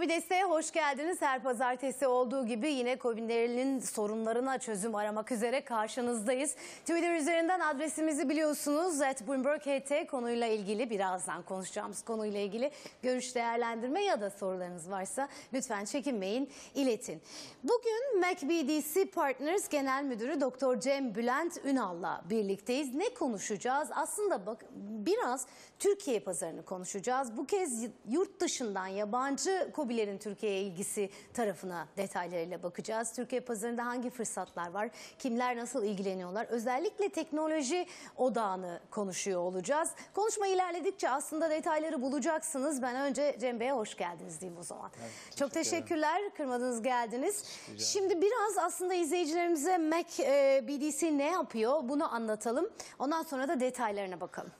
Kobi hoş geldiniz. Her pazartesi olduğu gibi yine Kobilerinin sorunlarına çözüm aramak üzere karşınızdayız. Twitter üzerinden adresimizi biliyorsunuz. At Bloomberg HT konuyla ilgili birazdan konuşacağımız konuyla ilgili görüş değerlendirme ya da sorularınız varsa lütfen çekinmeyin, iletin. Bugün MacBDC Partners Genel Müdürü Dr. Cem Bülent Ünal'la birlikteyiz. Ne konuşacağız? Aslında bak biraz Türkiye pazarını konuşacağız. Bu kez yurt dışından yabancı Kobilerin Türkiye'ye ilgisi tarafına detaylarıyla bakacağız. Türkiye pazarında hangi fırsatlar var? Kimler nasıl ilgileniyorlar? Özellikle teknoloji odağını konuşuyor olacağız. Konuşma ilerledikçe aslında detayları bulacaksınız. Ben önce Cem Bey'e hoş geldiniz diyeyim o zaman. Çok teşekkürler. Kırmadınız geldiniz. Şimdi biraz aslında izleyicilerimize Mac e, BDC ne yapıyor bunu anlatalım. Ondan sonra da detaylarına bakalım.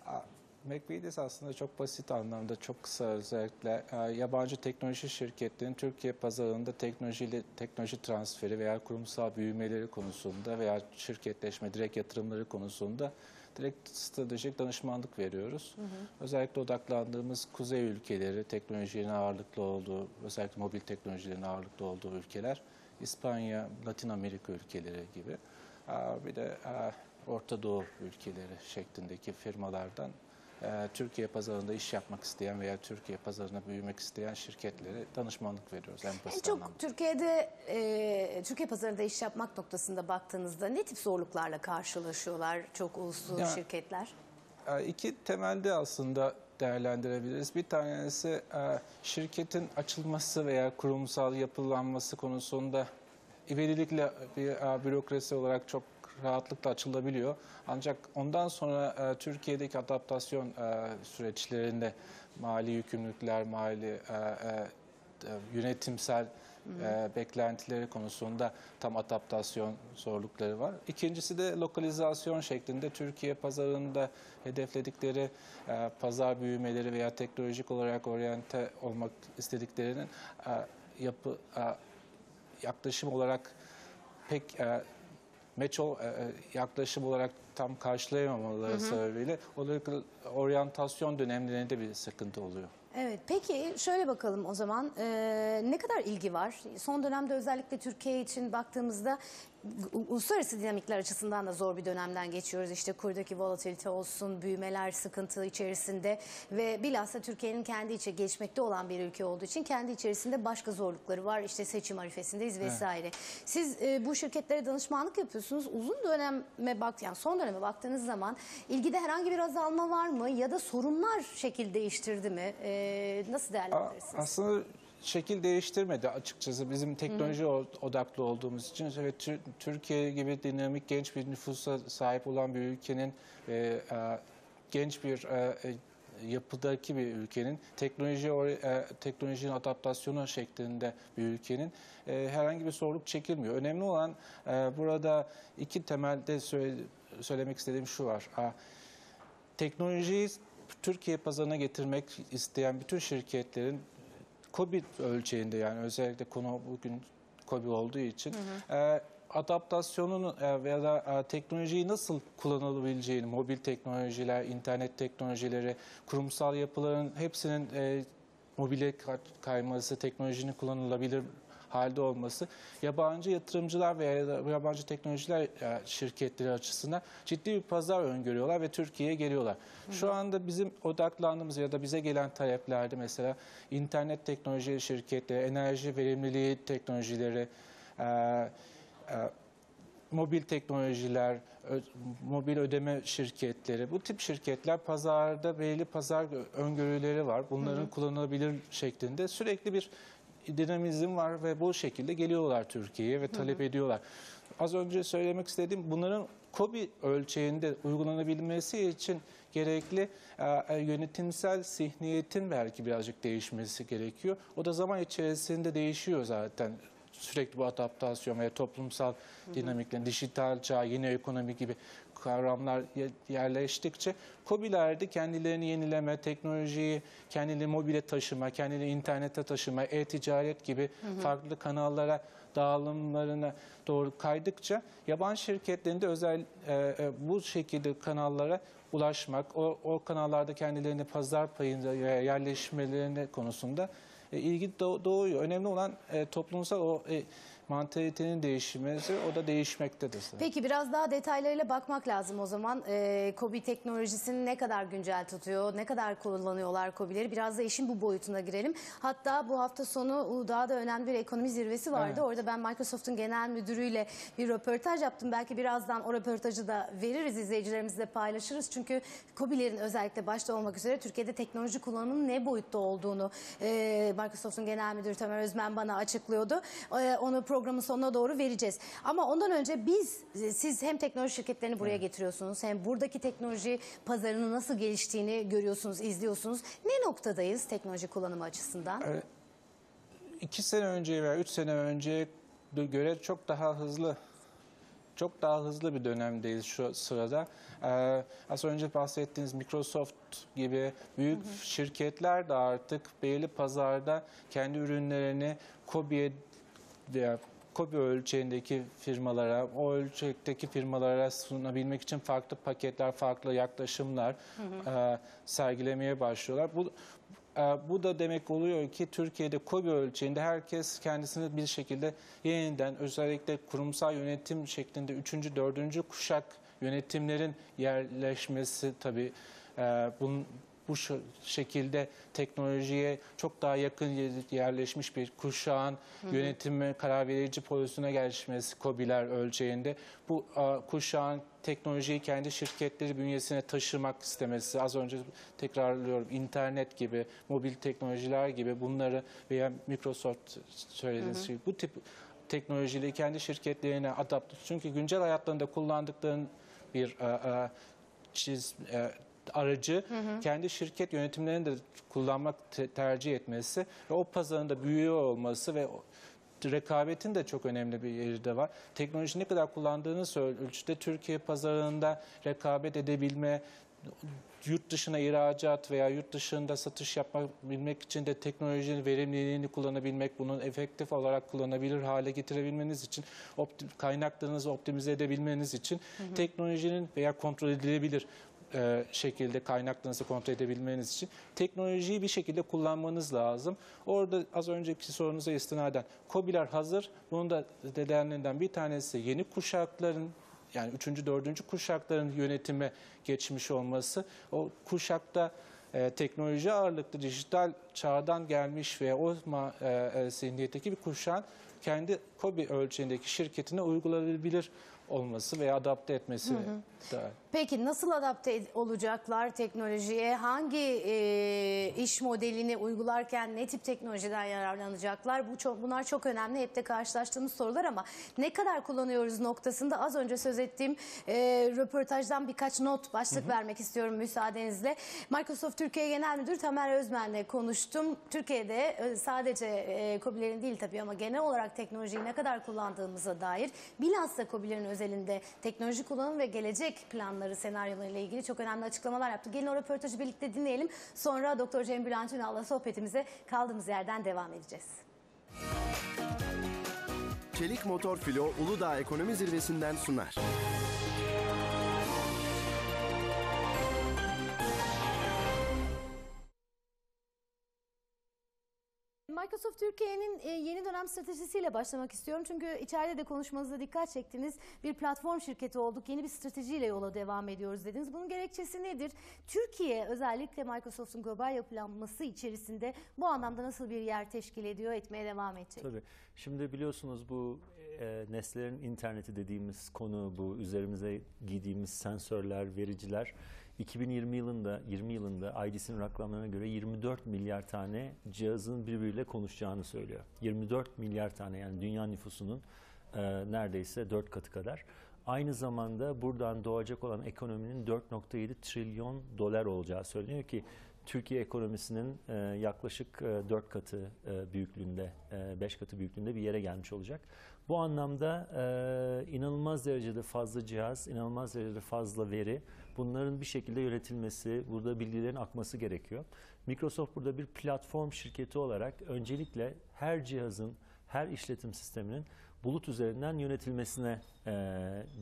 McVities aslında çok basit anlamda çok kısa özellikle e, yabancı teknoloji şirketlerinin Türkiye pazarında teknoloji teknoloji transferi veya kurumsal büyümeleri konusunda veya şirketleşme direkt yatırımları konusunda direkt stratejik danışmanlık veriyoruz. Hı hı. Özellikle odaklandığımız kuzey ülkeleri teknolojinin ağırlıklı olduğu, özellikle mobil teknolojilerin ağırlıklı olduğu ülkeler, İspanya, Latin Amerika ülkeleri gibi. Bir de Orta Doğu ülkeleri şeklindeki firmalardan Türkiye pazarında iş yapmak isteyen veya Türkiye pazarına büyümek isteyen şirketlere danışmanlık veriyoruz en En çok anlamda. Türkiye'de e, Türkiye pazarında iş yapmak noktasında baktığınızda ne tip zorluklarla karşılaşıyorlar çok uluslu Ya- şirketler? E, İki temelde aslında değerlendirebiliriz. Bir tanesi e, şirketin açılması veya kurumsal yapılanması konusunda ivedilikle bir e, bürokrasi olarak çok rahatlıkla açılabiliyor. Ancak ondan sonra e, Türkiye'deki adaptasyon e, süreçlerinde mali yükümlülükler, mali e, e, e, yönetimsel e, beklentileri konusunda tam adaptasyon zorlukları var. İkincisi de lokalizasyon şeklinde Türkiye pazarında hedefledikleri e, pazar büyümeleri veya teknolojik olarak oryante olmak istediklerinin e, yapı e, yaklaşım olarak pek e, ol- e, e, yaklaşım olarak tam karşılayamamaları sebebiyle olarak oryantasyon dönemlerinde bir sıkıntı oluyor. Evet peki şöyle bakalım o zaman Ee, ne kadar ilgi var? Son dönemde özellikle Türkiye için baktığımızda uluslararası dinamikler açısından da zor bir dönemden geçiyoruz. İşte kurdaki volatilite olsun, büyümeler sıkıntı içerisinde ve bilhassa Türkiye'nin kendi içe geçmekte olan bir ülke olduğu için kendi içerisinde başka zorlukları var. İşte seçim arifesindeyiz vesaire. Siz e, bu şirketlere danışmanlık yapıyorsunuz. Uzun döneme bak yani son döneme baktığınız zaman ilgide herhangi bir azalma var mı ya da sorunlar şekil değiştirdi mi? E, nasıl değerlendirirsiniz? Aslında şekil değiştirmedi açıkçası bizim teknoloji o- odaklı olduğumuz için ve Tür- Türkiye gibi dinamik genç bir nüfusa sahip olan bir ülkenin ve e, genç bir e, e, yapıdaki bir ülkenin teknoloji e, teknolojinin adaptasyonu şeklinde bir ülkenin e, herhangi bir zorluk çekilmiyor. Önemli olan e, burada iki temelde söyle- söylemek istediğim şu var. A, teknolojiyi Türkiye pazarına getirmek isteyen bütün şirketlerin COVID ölçeğinde yani özellikle konu bugün COVID olduğu için e, adaptasyonun e, veya da e, teknolojiyi nasıl kullanılabileceğini, mobil teknolojiler, internet teknolojileri, kurumsal yapıların hepsinin e, mobile ka- kayması, teknolojinin kullanılabilir halde olması yabancı yatırımcılar veya yabancı teknolojiler e, şirketleri açısından ciddi bir pazar öngörüyorlar ve Türkiye'ye geliyorlar. Şu anda bizim odaklandığımız ya da bize gelen taleplerde mesela internet teknoloji şirketleri, enerji verimliliği teknolojileri, e, e, mobil teknolojiler, ö- mobil ödeme şirketleri, bu tip şirketler pazarda belli pazar öngörüleri var. Bunların kullanılabilir şeklinde sürekli bir dinamizm var ve bu şekilde geliyorlar Türkiye'ye ve talep ediyorlar. Az önce söylemek istediğim bunların KOBİ ölçeğinde uygulanabilmesi için gerekli e, yönetimsel zihniyetin belki birazcık değişmesi gerekiyor. O da zaman içerisinde değişiyor zaten sürekli bu adaptasyon ve toplumsal dinamiklerin, dijital çağ, yeni ekonomi gibi kavramlar ye- yerleştikçe KOBİ'lerde kendilerini yenileme, teknolojiyi kendileri mobile taşıma, kendileri internete taşıma, e-ticaret gibi farklı kanallara dağılımlarına doğru kaydıkça yabancı şirketlerinde özel e, e, bu şekilde kanallara ulaşmak, o, o kanallarda kendilerini pazar payında yerleşmelerine konusunda e, ilgi doğ- doğuyor. Önemli olan e, toplumsal o e, mantalitenin değişmesi, o da değişmektedir. zaten. Peki biraz daha detaylarıyla bakmak lazım o zaman. Ee, KOBİ teknolojisini ne kadar güncel tutuyor, ne kadar kullanıyorlar KOBİ'leri? Biraz da işin bu boyutuna girelim. Hatta bu hafta sonu Uludağ'da önemli bir ekonomi zirvesi vardı. Evet. Orada ben Microsoft'un genel müdürüyle bir röportaj yaptım. Belki birazdan o röportajı da veririz, izleyicilerimizle paylaşırız. Çünkü KOBİ'lerin özellikle başta olmak üzere Türkiye'de teknoloji kullanımının ne boyutta olduğunu e, Microsoft'un genel müdürü Tamer Özmen bana açıklıyordu. E, onu programın sonuna doğru vereceğiz. Ama ondan önce biz, siz hem teknoloji şirketlerini buraya getiriyorsunuz hem buradaki teknoloji pazarının nasıl geliştiğini görüyorsunuz, izliyorsunuz. Ne noktadayız teknoloji kullanımı açısından? iki sene önce veya üç sene önce göre çok daha hızlı çok daha hızlı bir dönemdeyiz şu sırada. Ee, az önce bahsettiğiniz Microsoft gibi büyük şirketler de artık belli pazarda kendi ürünlerini KOBİ'ye veya KOBİ ölçeğindeki firmalara, o ölçekteki firmalara sunabilmek için farklı paketler, farklı yaklaşımlar e, sergilemeye başlıyorlar. Bu e, bu da demek oluyor ki Türkiye'de KOBİ ölçeğinde herkes kendisini bir şekilde yeniden özellikle kurumsal yönetim şeklinde 3. 4. kuşak yönetimlerin yerleşmesi tabii e, bunun bu şekilde teknolojiye çok daha yakın yer- yerleşmiş bir kuşağın yönetime karar verici pozisyona gelişmesi KOBİ'ler ölçeğinde. Bu a, kuşağın teknolojiyi kendi şirketleri bünyesine taşımak istemesi az önce tekrarlıyorum internet gibi mobil teknolojiler gibi bunları veya Microsoft söylediğiniz şey bu tip teknolojileri kendi şirketlerine adapte çünkü güncel hayatlarında kullandıkların bir çiz e, aracı kendi şirket yönetimlerini de kullanmak te- tercih etmesi ve o pazarın da büyüyor olması ve rekabetin de çok önemli bir yeri de var. Teknoloji ne kadar kullandığınız ölçüde Türkiye pazarında rekabet edebilme, yurt dışına ihracat veya yurt dışında satış yapabilmek için de teknolojinin verimliliğini kullanabilmek, bunun efektif olarak kullanabilir hale getirebilmeniz için, opti- kaynaklarınızı optimize edebilmeniz için teknolojinin veya kontrol edilebilir e, şekilde kaynaklarınızı kontrol edebilmeniz için teknolojiyi bir şekilde kullanmanız lazım. Orada az önceki sorunuza istinaden KOBİ'ler hazır. Bunun da nedenlerinden bir tanesi yeni kuşakların yani 3. 4. kuşakların yönetime geçmiş olması. O kuşakta e, teknoloji ağırlıklı dijital çağdan gelmiş ve o e, e, zihniyetteki bir kuşağın kendi KOBİ ölçeğindeki şirketine uygulanabilir olması veya adapte etmesi da Peki nasıl adapte olacaklar teknolojiye? Hangi e, iş modelini uygularken ne tip teknolojiden yararlanacaklar? Bu çok, bunlar çok önemli. Hep de karşılaştığımız sorular ama ne kadar kullanıyoruz noktasında az önce söz ettiğim e, röportajdan birkaç not başlık vermek istiyorum müsaadenizle. Microsoft Türkiye Genel Müdürü Tamer Özmen'le konuştum. Türkiye'de e, sadece e, KOBİ'lerin değil tabii ama genel olarak teknolojiyi ne kadar kullandığımıza dair bilhassa KOBİ'lerin özelinde teknoloji kullanım ve gelecek planları, senaryolarıyla ilgili çok önemli açıklamalar yaptı. Gelin o röportajı birlikte dinleyelim. Sonra Doktor Cem Bülent Ünal'la sohbetimize kaldığımız yerden devam edeceğiz. Çelik Motor Filo Uludağ Ekonomi Zirvesi'nden sunar. Microsoft Türkiye'nin e, yeni dönem stratejisiyle başlamak istiyorum. Çünkü içeride de konuşmanızda dikkat çektiniz. Bir platform şirketi olduk. Yeni bir stratejiyle yola devam ediyoruz dediniz. Bunun gerekçesi nedir? Türkiye özellikle Microsoft'un global yapılanması içerisinde bu anlamda nasıl bir yer teşkil ediyor, etmeye devam edecek? Tabii. Şimdi biliyorsunuz bu e, nesnelerin interneti dediğimiz konu bu üzerimize giydiğimiz sensörler, vericiler 2020 yılında 20 yılında IDC'nin rakamlarına göre 24 milyar tane cihazın birbiriyle konuşacağını söylüyor. 24 milyar tane yani dünya nüfusunun e, neredeyse 4 katı kadar. Aynı zamanda buradan doğacak olan ekonominin 4.7 trilyon dolar olacağı söyleniyor ki Türkiye ekonomisinin e, yaklaşık e, 4 katı e, büyüklüğünde, 5 katı büyüklüğünde bir yere gelmiş olacak. Bu anlamda e, inanılmaz derecede fazla cihaz, inanılmaz derecede fazla veri, bunların bir şekilde yönetilmesi, burada bilgilerin akması gerekiyor. Microsoft burada bir platform şirketi olarak öncelikle her cihazın, her işletim sisteminin bulut üzerinden yönetilmesine e,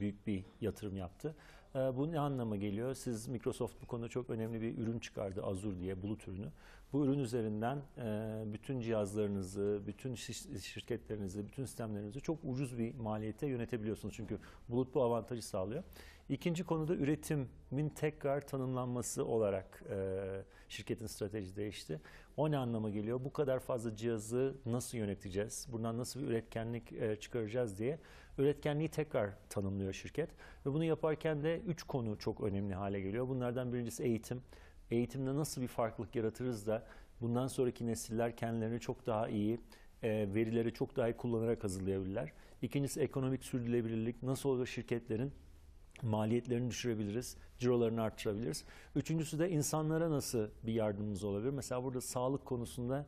büyük bir yatırım yaptı. E, bu ne anlama geliyor? Siz Microsoft bu konuda çok önemli bir ürün çıkardı Azure diye bulut ürünü. Bu ürün üzerinden e, bütün cihazlarınızı, bütün şirketlerinizi, bütün sistemlerinizi çok ucuz bir maliyete yönetebiliyorsunuz. Çünkü bulut bu avantajı sağlıyor. İkinci konuda üretimin tekrar tanımlanması olarak e, şirketin stratejisi değişti. O ne anlama geliyor? Bu kadar fazla cihazı nasıl yöneteceğiz? Buradan nasıl bir üretkenlik e, çıkaracağız diye üretkenliği tekrar tanımlıyor şirket. Ve bunu yaparken de üç konu çok önemli hale geliyor. Bunlardan birincisi eğitim. Eğitimde nasıl bir farklılık yaratırız da bundan sonraki nesiller kendilerini çok daha iyi, e, verileri çok daha iyi kullanarak hazırlayabilirler. İkincisi ekonomik sürdürülebilirlik. Nasıl olur şirketlerin maliyetlerini düşürebiliriz, cirolarını arttırabiliriz. Üçüncüsü de insanlara nasıl bir yardımımız olabilir? Mesela burada sağlık konusunda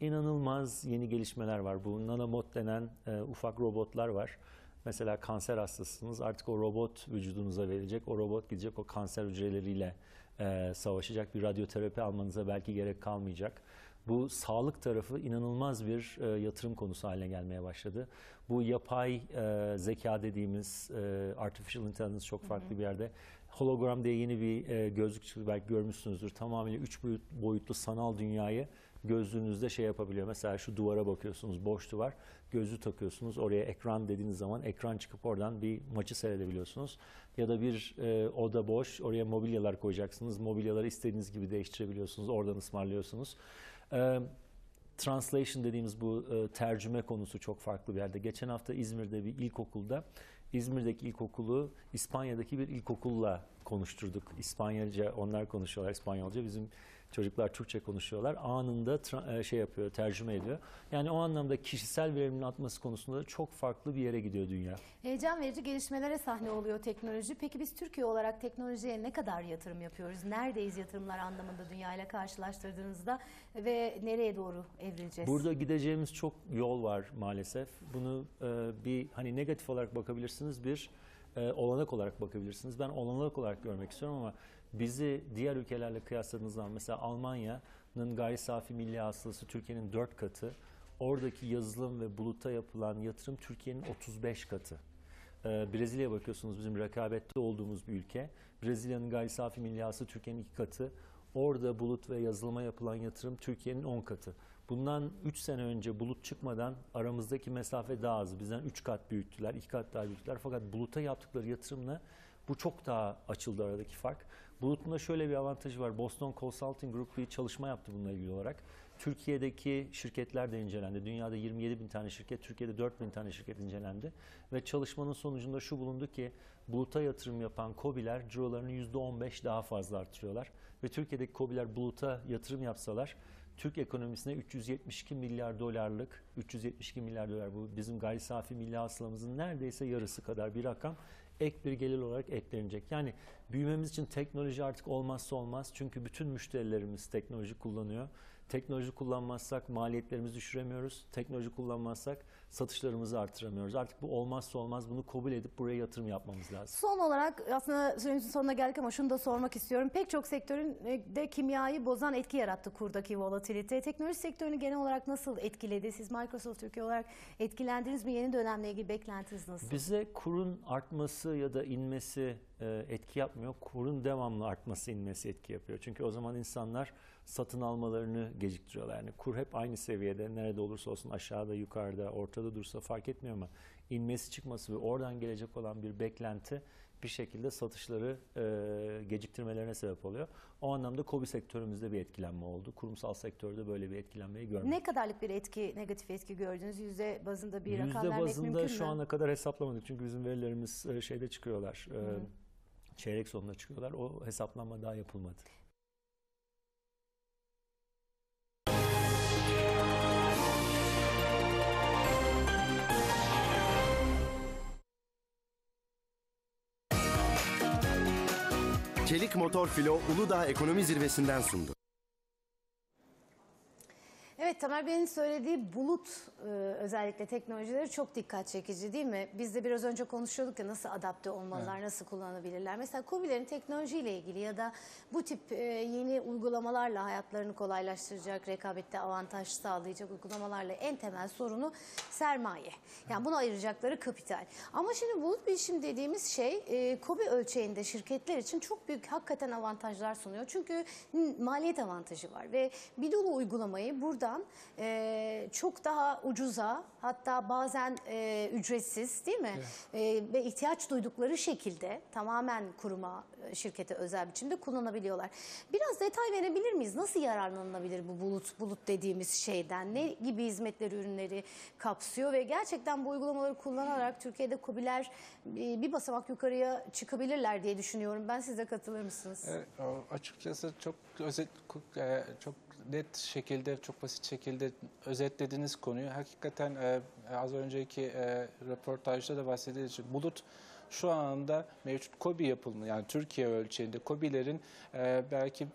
inanılmaz yeni gelişmeler var. Bu nanomod denen e, ufak robotlar var. Mesela kanser hastasınız artık o robot vücudunuza verecek. O robot gidecek o kanser hücreleriyle e, savaşacak. Bir radyoterapi almanıza belki gerek kalmayacak. Bu sağlık tarafı inanılmaz bir e, yatırım konusu haline gelmeye başladı. Bu yapay e, zeka dediğimiz e, artificial intelligence çok farklı bir yerde. Hologram diye yeni bir e, gözlük çıktı belki görmüşsünüzdür. Tamamıyla üç boyut, boyutlu sanal dünyayı gözlüğünüzde şey yapabiliyor. Mesela şu duvara bakıyorsunuz, boş duvar. Gözlüğü takıyorsunuz. Oraya ekran dediğiniz zaman ekran çıkıp oradan bir maçı seyredebiliyorsunuz. Ya da bir e, oda boş, oraya mobilyalar koyacaksınız. Mobilyaları istediğiniz gibi değiştirebiliyorsunuz. Oradan ısmarlıyorsunuz. E, translation dediğimiz bu e, tercüme konusu çok farklı bir yerde. Geçen hafta İzmir'de bir ilkokulda İzmir'deki ilkokulu İspanya'daki bir ilkokulla konuşturduk. İspanyolca onlar konuşuyorlar İspanyolca. Bizim çocuklar Türkçe konuşuyorlar. Anında e, şey yapıyor, tercüme ediyor. Yani o anlamda kişisel veriminin artması konusunda da çok farklı bir yere gidiyor dünya. Heyecan verici gelişmelere sahne oluyor teknoloji. Peki biz Türkiye olarak teknolojiye ne kadar yatırım yapıyoruz? Neredeyiz yatırımlar anlamında dünyayla karşılaştırdığınızda ve nereye doğru evrileceğiz? Burada gideceğimiz çok yol var maalesef. Bunu e, bir hani negatif olarak bakabilirsiniz, bir e, olanak olarak bakabilirsiniz. Ben olanak olarak görmek istiyorum ama bizi diğer ülkelerle kıyasladığınız zaman mesela Almanya'nın gayri safi milli hasılası Türkiye'nin 4 katı. Oradaki yazılım ve buluta yapılan yatırım Türkiye'nin 35 katı. Ee, Brezilya'ya bakıyorsunuz bizim rekabette olduğumuz bir ülke. Brezilya'nın gayri safi milli hasılı Türkiye'nin iki katı. Orada bulut ve yazılıma yapılan yatırım Türkiye'nin 10 katı. Bundan 3 sene önce bulut çıkmadan aramızdaki mesafe daha az. Bizden 3 kat büyüttüler, 2 kat daha büyüttüler. Fakat buluta yaptıkları yatırımla bu çok daha açıldı aradaki fark. Bulut'un da şöyle bir avantajı var. Boston Consulting Group bir çalışma yaptı bununla ilgili olarak. Türkiye'deki şirketler de incelendi. Dünyada 27 bin tane şirket, Türkiye'de 4 bin tane şirket incelendi. Ve çalışmanın sonucunda şu bulundu ki buluta yatırım yapan COBİ'ler cirolarını %15 daha fazla artırıyorlar. Ve Türkiye'deki COBİ'ler buluta yatırım yapsalar Türk ekonomisine 372 milyar dolarlık, 372 milyar dolar bu bizim gayri safi milli hasılamızın neredeyse yarısı kadar bir rakam ek bir gelir olarak eklenecek. Yani büyümemiz için teknoloji artık olmazsa olmaz. Çünkü bütün müşterilerimiz teknoloji kullanıyor. Teknoloji kullanmazsak maliyetlerimizi düşüremiyoruz. Teknoloji kullanmazsak satışlarımızı artıramıyoruz. Artık bu olmazsa olmaz. Bunu kabul edip buraya yatırım yapmamız lazım. Son olarak aslında süremizin sonuna geldik ama şunu da sormak istiyorum. Pek çok sektörün e, de kimyayı bozan etki yarattı kurdaki volatilite. Teknoloji sektörünü genel olarak nasıl etkiledi? Siz Microsoft Türkiye olarak etkilendiniz mi? Yeni dönemle ilgili beklentiniz nasıl? Bize kurun artması ya da inmesi e, etki yapmıyor. Kurun devamlı artması, inmesi etki yapıyor. Çünkü o zaman insanlar satın almalarını geciktiriyorlar. Yani kur hep aynı seviyede, nerede olursa olsun aşağıda, yukarıda, ortada dursa fark etmiyor ama inmesi çıkması ve oradan gelecek olan bir beklenti bir şekilde satışları e, geciktirmelerine sebep oluyor. O anlamda KOBİ sektörümüzde bir etkilenme oldu. Kurumsal sektörde böyle bir etkilenmeyi görmedik. Ne kadarlık bir etki, negatif etki gördünüz? Yüzde bazında bir rakam Yüzde vermek bazında mümkün şu mü? ana kadar hesaplamadık. Çünkü bizim verilerimiz e, şeyde çıkıyorlar. e, Çeyrek sonunda çıkıyorlar. O hesaplama daha yapılmadı. Çelik Motor Filo Uludağ Ekonomi Zirvesi'nden sundu. Evet Evet Tamer Bey'in söylediği bulut e, özellikle teknolojileri çok dikkat çekici değil mi? Biz de biraz önce konuşuyorduk ya nasıl adapte olmalılar, nasıl kullanabilirler. Mesela COBİ'lerin teknolojiyle ilgili ya da bu tip e, yeni uygulamalarla hayatlarını kolaylaştıracak, rekabette avantaj sağlayacak uygulamalarla en temel sorunu sermaye. Yani bunu ayıracakları kapital. Ama şimdi bulut bilişim dediğimiz şey e, COBİ ölçeğinde şirketler için çok büyük hakikaten avantajlar sunuyor. Çünkü maliyet avantajı var ve bir dolu uygulamayı buradan e, çok daha ucuza hatta bazen e, ücretsiz değil mi? E, ve ihtiyaç duydukları şekilde tamamen kuruma, e, şirkete özel biçimde kullanabiliyorlar. Biraz detay verebilir miyiz? Nasıl yararlanılabilir bu bulut bulut dediğimiz şeyden? Ne gibi hizmetleri, ürünleri kapsıyor ve gerçekten bu uygulamaları kullanarak Türkiye'de KOBİ'ler e, bir basamak yukarıya çıkabilirler diye düşünüyorum. Ben size katılır mısınız? Evet, açıkçası çok özet, e, çok net şekilde, çok basit şekilde özetlediğiniz konuyu hakikaten e, az önceki e, röportajda da bahsedildiği için bulut şu anda mevcut KOBİ yapılımı yani Türkiye ölçeğinde KOBİ'lerin e, belki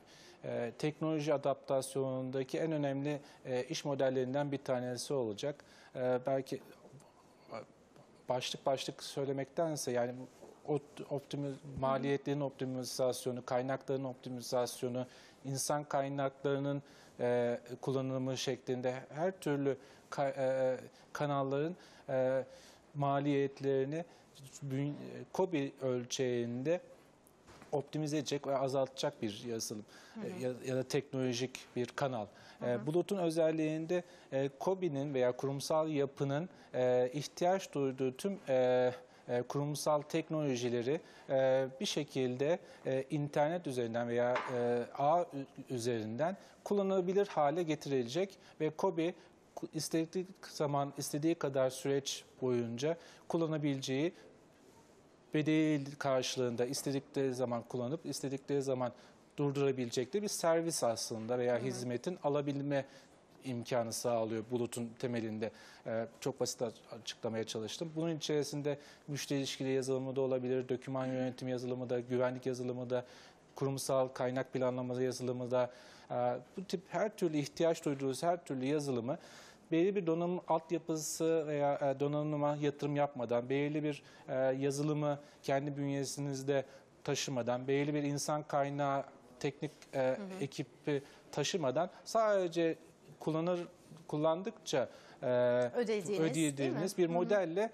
e, teknoloji adaptasyonundaki en önemli e, iş modellerinden bir tanesi olacak. E, belki başlık başlık söylemektense yani optimi, maliyetlerin optimizasyonu, kaynakların optimizasyonu, insan kaynaklarının e, kullanımı şeklinde her türlü ka- e, kanalların e, maliyetlerini KOBİ ölçeğinde optimize edecek ve azaltacak bir yazılım e, ya, ya da teknolojik bir kanal. E, Bulut'un özelliğinde e, KOBİ'nin veya kurumsal yapının e, ihtiyaç duyduğu tüm e, e, kurumsal teknolojileri e, bir şekilde e, internet üzerinden veya e, ağ üzerinden kullanılabilir hale getirilecek ve ku- istediği zaman istediği kadar süreç boyunca kullanabileceği bedel karşılığında istedikleri zaman kullanıp istedikleri zaman durdurabilecekleri bir servis aslında veya hizmetin alabilme imkanı sağlıyor bulutun temelinde. Ee, çok basit açıklamaya çalıştım. Bunun içerisinde müşteri ilişkili yazılımı da olabilir, doküman yönetim yazılımı da, güvenlik yazılımı da, kurumsal kaynak planlama yazılımı da, e, bu tip her türlü ihtiyaç duyduğunuz her türlü yazılımı belirli bir donanım altyapısı veya e, donanıma yatırım yapmadan, belirli bir e, yazılımı kendi bünyesinizde taşımadan, belirli bir insan kaynağı, teknik e, ekibi taşımadan sadece kullanır kullandıkça e, mi? ödediğiniz bir modelle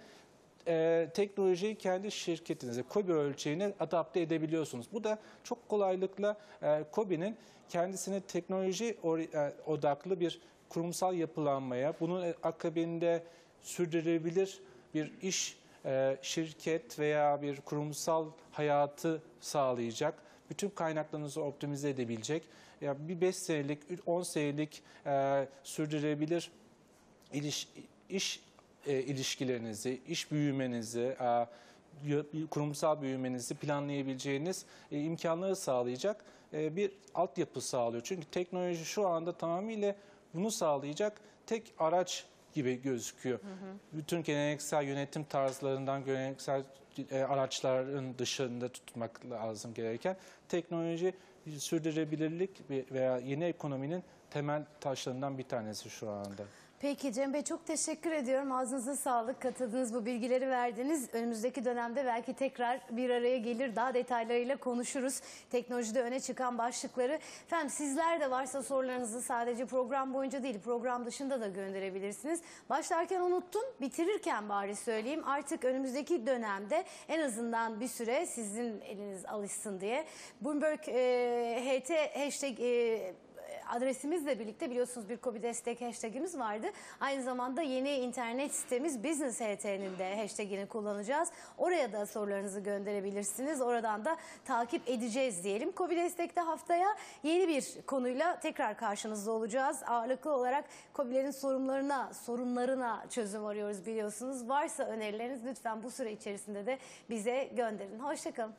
e, teknolojiyi kendi şirketinize, KOBİ ölçeğine adapte edebiliyorsunuz. Bu da çok kolaylıkla e, KOBİ'nin kendisine teknoloji e, odaklı bir kurumsal yapılanmaya, bunun akabinde sürdürülebilir bir iş, e, şirket veya bir kurumsal hayatı sağlayacak, bütün kaynaklarınızı optimize edebilecek, ya bir 5 senelik, 10 senelik e, sürdürülebilir iliş, iş e, ilişkilerinizi, iş büyümenizi, e, kurumsal büyümenizi planlayabileceğiniz e, imkanları sağlayacak e, bir altyapı sağlıyor. Çünkü teknoloji şu anda tamamıyla bunu sağlayacak tek araç gibi gözüküyor. Bütün geleneksel yönetim tarzlarından geleneksel araçların dışında tutmak lazım gereken teknoloji sürdürülebilirlik ve- veya yeni ekonominin temel taşlarından bir tanesi şu anda. Peki Cem Bey çok teşekkür ediyorum. Ağzınıza sağlık. Katıldığınız bu bilgileri verdiniz. Önümüzdeki dönemde belki tekrar bir araya gelir. Daha detaylarıyla konuşuruz. Teknolojide öne çıkan başlıkları. Efendim sizler de varsa sorularınızı sadece program boyunca değil program dışında da gönderebilirsiniz. Başlarken unuttum. Bitirirken bari söyleyeyim. Artık önümüzdeki dönemde en azından bir süre sizin eliniz alışsın diye. Bloomberg e, HT hashtag e, adresimizle birlikte biliyorsunuz bir kobi destek hashtagimiz vardı. Aynı zamanda yeni internet sitemiz Business HT'nin de hashtagini kullanacağız. Oraya da sorularınızı gönderebilirsiniz. Oradan da takip edeceğiz diyelim. Kobi destekte haftaya yeni bir konuyla tekrar karşınızda olacağız. Ağırlıklı olarak kobilerin sorunlarına, sorunlarına çözüm arıyoruz biliyorsunuz. Varsa önerileriniz lütfen bu süre içerisinde de bize gönderin. Hoşçakalın.